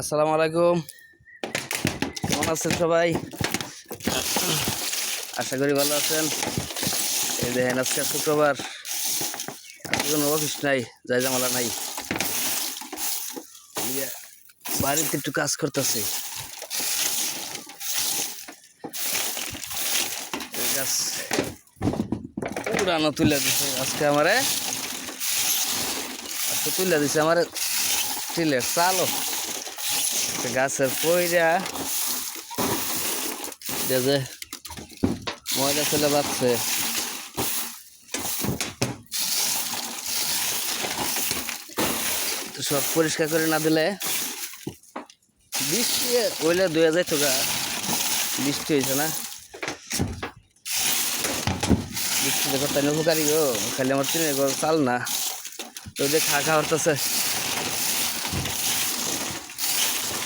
আসসালামু আলাইকুম। কেমন আছেন সবাই? আশা করি ভালো আছেন। এই দেখেন, আজকে শুক্রবার। কোনো অফিস নাই, যাই জামালা নাই। বাড়িতে একটু কাজ করতেছি। পুরানো তুলে দিছে আজকে আমারে। আজকে তুলে দিছে আমার। টিলের চালো গাছের পইরা যে ময়লা ছেলে বাচ্চে তো সব পরিষ্কার করে না দিলে বৃষ্টি ওইলে দুই হাজার টাকা। বৃষ্টি হয়েছে না? বৃষ্টি দেখো তাই গো? খালি আমার চাল না। তো যে খা খা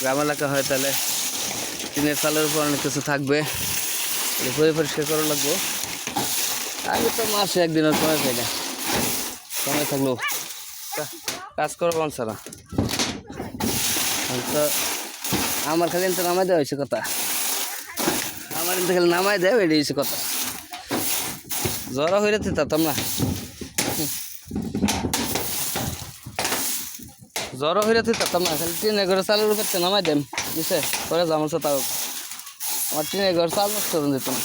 গ্রাম এলাকা হয় তাহলে টিনের চালের উপর অনেক কিছু থাকবে। পরি পরিষ্কার করা লাগবো। আমি তো মাসে একদিনের সময় পাই না সময় থাকল। কাজ করব আমি তো আমার খালি তো নামাই দেওয়া হয়েছে কথা। আমার খালি নামাই এটাই হয়েছে কথা। জ্বর হয়ে যেতে যেতাম না। জ্বর হয়ে যেতাম না খালি ট্রেনে ঘরে চালের উপর তো নামাই দেম, বুঝছে? যাব তো তাও। আমার ট্রেনে ঘর চাল নষ্ট করে দিত না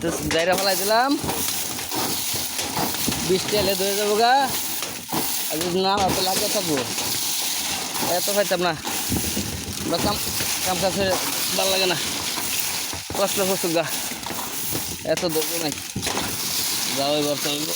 তো ফেলাই দিলাম। বৃষ্টি এলে ধরে যাব গা। আর যদি না তাহলে আগে থাকব। এত খাইতাম না। কাম কাম করে ভালো লাগে না। কষ্ট কষ্ট গা। এত ধরবো নাই। যাও এবার তো হইবো।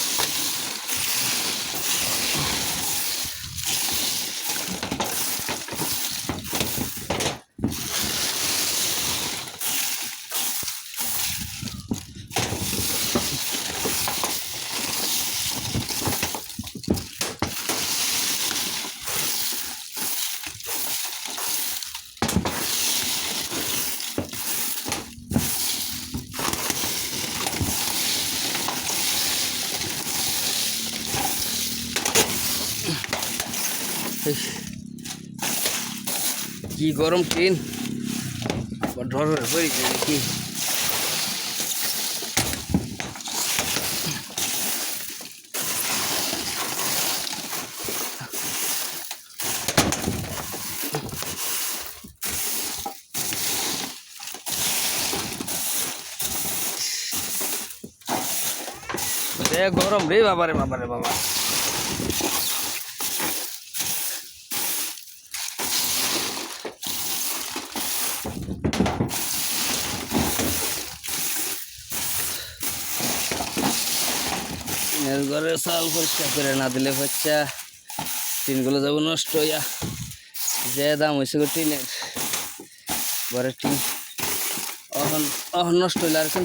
কি গরম ট্রেন ঢর পড়েছে নাকি গরম রে বাবারে বাবারে বাবা টিনের ঘরে চাল পরিষ্কার করে না দিলে বাচ্চা টিনগুলো যাব নষ্ট হইয়া যে দাম হয়েছে গো টিনের, ঘরের টিন অহন অহন নষ্ট হইলে আর কোন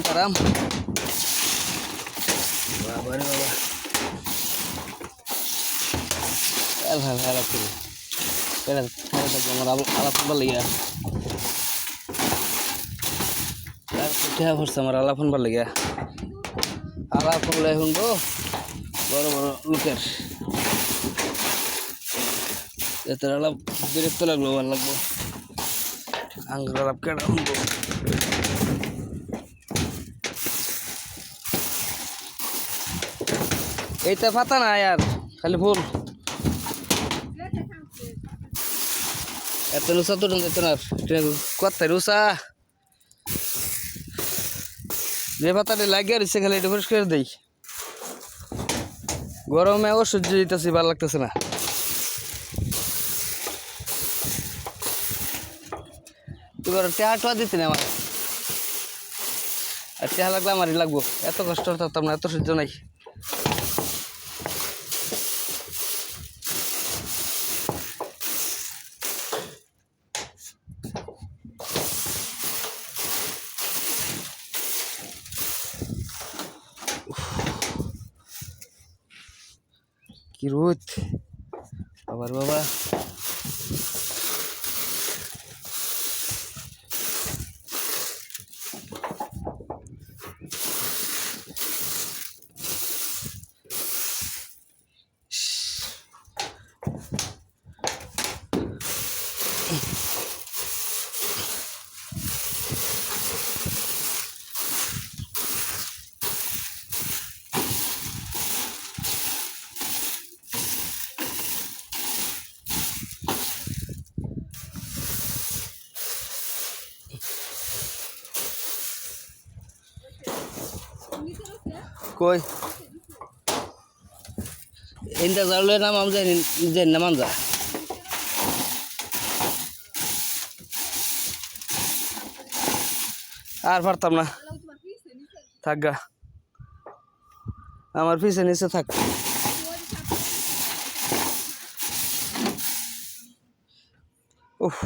বাবারে বাবা পেড়া আমার আলাপ ভালো লাগিয়া আর। পিঠা আলাপন লাগিয়া আলাপ হলে শুনব বড় বড় লোকের এতে আলাপ বিরক্ত লাগল ভালো লাগবো আঙ্গুর আলাপ কেটে শুনব এইটা পাতা না আর খালি ফুল এত নুসা তো যেত না কত রুসা যে পাতাটা লাগিয়ে রয়েছে খালি এটা পরিষ্কার দেই। গরমে অসহ্য দিতেছি, ভালো লাগতেছে না। না আমার। আর টেহা লাগলে আমারই লাগবো। এত কষ্ট হতাম না, এত সহ্য নাই। কি রোদ বাবার কই? ইন্দা জাউলে নাম আম যাই যাই নামান যা। আর পারতাম না। থাক গা। আমার পিছে নিচে থাক। উফ।